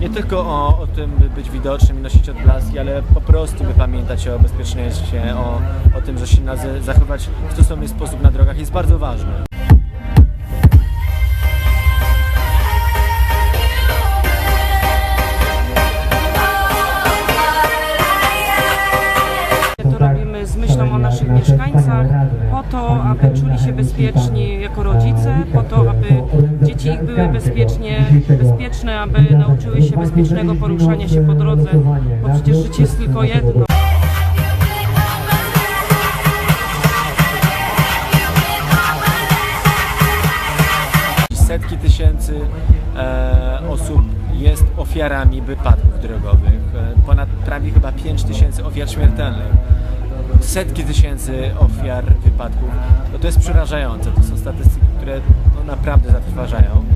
Nie tylko o, o tym, by być widocznym i nosić odblaski, ale po prostu by pamiętać o bezpieczeństwie, o, o tym, że się nazy- zachować w stosowny sposób na drogach jest bardzo ważne. Z myślą o naszych mieszkańcach, po to, aby czuli się bezpieczni jako rodzice, po to, aby dzieci ich były bezpiecznie, bezpieczne, aby nauczyły się bezpiecznego poruszania się po drodze, bo przecież życie jest tylko jedno. Setki tysięcy e, osób jest ofiarami wypadków drogowych. E, ponad prawie chyba 5 tysięcy ofiar śmiertelnych. Setki tysięcy ofiar wypadków. No to jest przerażające. To są statystyki, które no, naprawdę zatrważają.